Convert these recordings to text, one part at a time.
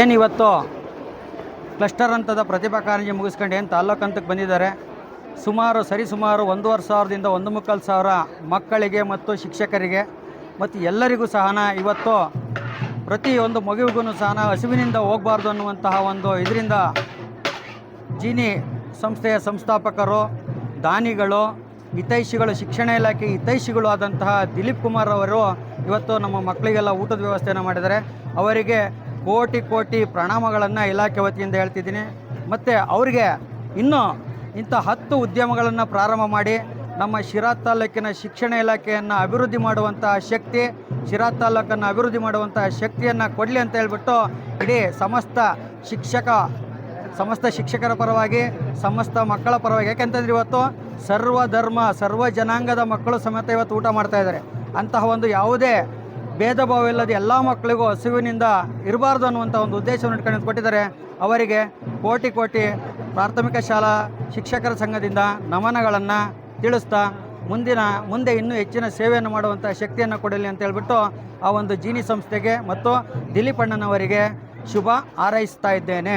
ಏನಿವತ್ತು ಕ್ಲಸ್ಟರ್ ಹಂತದ ಪ್ರತಿಭಾ ಕಾರಂಜಿ ಮುಗಿಸ್ಕೊಂಡು ಏನು ತಾಲೂಕು ಹಂತಕ್ಕೆ ಬಂದಿದ್ದಾರೆ? ಸುಮಾರು ಸರಿಸುಮಾರು ಒಂದೂವರೆ ಸಾವಿರದಿಂದ ಒಂದು ಮುಕ್ಕಾಲು ಸಾವಿರ ಮಕ್ಕಳಿಗೆ ಮತ್ತು ಶಿಕ್ಷಕರಿಗೆ ಮತ್ತು ಎಲ್ಲರಿಗೂ ಸಹನ. ಇವತ್ತು ಪ್ರತಿಯೊಂದು ಮಗುವಿಗೂ ಸಹನ. ಹಸಿವಿನಿಂದ ಹೋಗಬಾರ್ದು ಅನ್ನುವಂತಹ ಒಂದು ಇದರಿಂದ ಜೀನಿ ಸಂಸ್ಥೆಯ ಸಂಸ್ಥಾಪಕರು, ದಾನಿಗಳು, ಹಿತೈಷಿಗಳು, ಶಿಕ್ಷಣ ಇಲಾಖೆ ಹಿತೈಷಿಗಳು ಆದಂತಹ ದಿಲೀಪ್ ಕುಮಾರ್ ಅವರು ಇವತ್ತು ನಮ್ಮ ಮಕ್ಕಳಿಗೆಲ್ಲ ಊಟದ ವ್ಯವಸ್ಥೆಯನ್ನು ಮಾಡಿದ್ದಾರೆ. ಅವರಿಗೆ ಕೋಟಿ ಕೋಟಿ ಪ್ರಣಾಮಗಳನ್ನು ಇಲಾಖೆ ವತಿಯಿಂದ ಹೇಳ್ತಿದ್ದೀನಿ. ಮತ್ತು ಅವರಿಗೆ ಇನ್ನೂ ಇಂಥ ಹತ್ತು ಉದ್ಯಮಗಳನ್ನು ಪ್ರಾರಂಭ ಮಾಡಿ ನಮ್ಮ ಶಿರಾ ತಾಲೂಕಿನ ಶಿಕ್ಷಣ ಇಲಾಖೆಯನ್ನು ಅಭಿವೃದ್ಧಿ ಮಾಡುವಂತಹ ಶಕ್ತಿ, ಶಿರಾ ತಾಲೂಕನ್ನು ಅಭಿವೃದ್ಧಿ ಮಾಡುವಂತಹ ಶಕ್ತಿಯನ್ನು ಕೊಡಲಿ ಅಂತ ಹೇಳ್ಬಿಟ್ಟು ಇಡೀ ಸಮಸ್ತ ಶಿಕ್ಷಕ, ಸಮಸ್ತ ಶಿಕ್ಷಕರ ಪರವಾಗಿ, ಸಮಸ್ತ ಮಕ್ಕಳ ಪರವಾಗಿ, ಯಾಕೆಂತಂದ್ರೆ ಇವತ್ತು ಸರ್ವ ಧರ್ಮ ಸರ್ವ ಜನಾಂಗದ ಮಕ್ಕಳು ಸಮೇತ ಇವತ್ತು ಊಟ ಮಾಡ್ತಾ ಇದ್ದಾರೆ. ಅಂತಹ ಒಂದು ಯಾವುದೇ ಭೇದ ಭಾವ ಇಲ್ಲದೆ ಎಲ್ಲ ಮಕ್ಕಳಿಗೂ ಹಸಿವಿನಿಂದ ಇರಬಾರ್ದು ಅನ್ನುವಂಥ ಒಂದು ಉದ್ದೇಶವನ್ನು ಇಟ್ಕೊಂಡು ಕೊಟ್ಟಿದ್ದಾರೆ ಅವರಿಗೆ ಕೋಟಿ ಕೋಟಿ ಪ್ರಾಥಮಿಕ ಶಾಲಾ ಶಿಕ್ಷಕರ ಸಂಘದಿಂದ ನಮನಗಳನ್ನು ತಿಳಿಸ್ತಾ ಮುಂದಿನ, ಮುಂದೆ ಇನ್ನೂ ಹೆಚ್ಚಿನ ಸೇವೆಯನ್ನು ಮಾಡುವಂಥ ಶಕ್ತಿಯನ್ನು ಕೊಡಲಿ ಅಂತ ಹೇಳ್ಬಿಟ್ಟು ಆ ಒಂದು ಜೀನಿ ಸಂಸ್ಥೆಗೆ ಮತ್ತು ದಿಲೀಪ್ ಅಣ್ಣನವರಿಗೆ ಶುಭ ಹಾರೈಸ್ತಾ ಇದ್ದೇನೆ.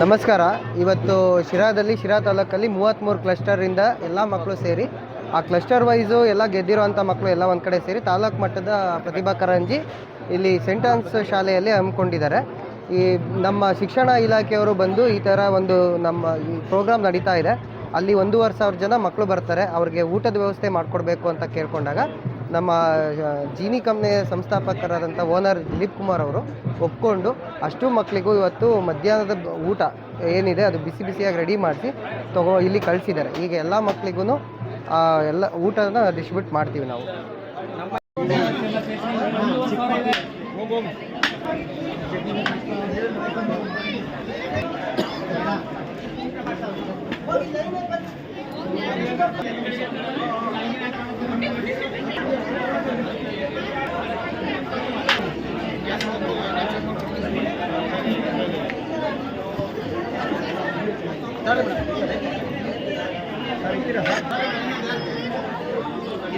ನಮಸ್ಕಾರ. ಇವತ್ತು ಶಿರಾದಲ್ಲಿ ಶಿರಾ ತಾಲೂಕಲ್ಲಿ ಮೂವತ್ತ್ಮೂರು ಕ್ಲಸ್ಟರಿಂದ ಎಲ್ಲ ಮಕ್ಕಳು ಸೇರಿ ಆ ಕ್ಲಸ್ಟರ್ ವೈಸು ಎಲ್ಲ ಗೆದ್ದಿರುವಂಥ ಮಕ್ಕಳು ಎಲ್ಲ ಒಂದು ಕಡೆ ಸೇರಿ ತಾಲೂಕು ಮಟ್ಟದ ಪ್ರತಿಭಾ ಕಾರಂಜಿ ಇಲ್ಲಿ ಸೆಂಟ್ ಶಾಲೆಯಲ್ಲಿ ಹಮ್ಮಿಕೊಂಡಿದ್ದಾರೆ. ಈ ನಮ್ಮ ಶಿಕ್ಷಣ ಇಲಾಖೆಯವರು ಬಂದು ಈ ಥರ ಒಂದು ನಮ್ಮ ಈ ಪ್ರೋಗ್ರಾಮ್ ನಡೀತಾ ಇದೆ. ಅಲ್ಲಿ ಒಂದೂವರೆ ಸಾವಿರ ಜನ ಮಕ್ಕಳು ಬರ್ತಾರೆ. ಅವ್ರಿಗೆ ಊಟದ ವ್ಯವಸ್ಥೆ ಮಾಡಿಕೊಡ್ಬೇಕು ಅಂತ ಕೇಳ್ಕೊಂಡಾಗ ನಮ್ಮ ಜೀನಿ ಕಂಪ್ನಿಯ ಸಂಸ್ಥಾಪಕರಾದಂಥ ಓನರ್ ದಿಲೀಪ್ ಕುಮಾರ್ ಅವರು ಒಪ್ಕೊಂಡು ಅಷ್ಟು ಮಕ್ಕಳಿಗೂ ಇವತ್ತು ಮಧ್ಯಾಹ್ನದ ಊಟ ಏನಿದೆ ಅದು ಬಿಸಿ ಬಿಸಿಯಾಗಿ ರೆಡಿ ಮಾಡಿಸಿ ತಗೋ ಇಲ್ಲಿ ಕಳಿಸಿದ್ದಾರೆ. ಈಗ ಎಲ್ಲ ಮಕ್ಕಳಿಗೂ ಎಲ್ಲ ಊಟನ ಡಿಸ್ಟ್ರಿಬ್ಯೂಟ್ ಮಾಡ್ತೀವಿ ನಾವು. Dale,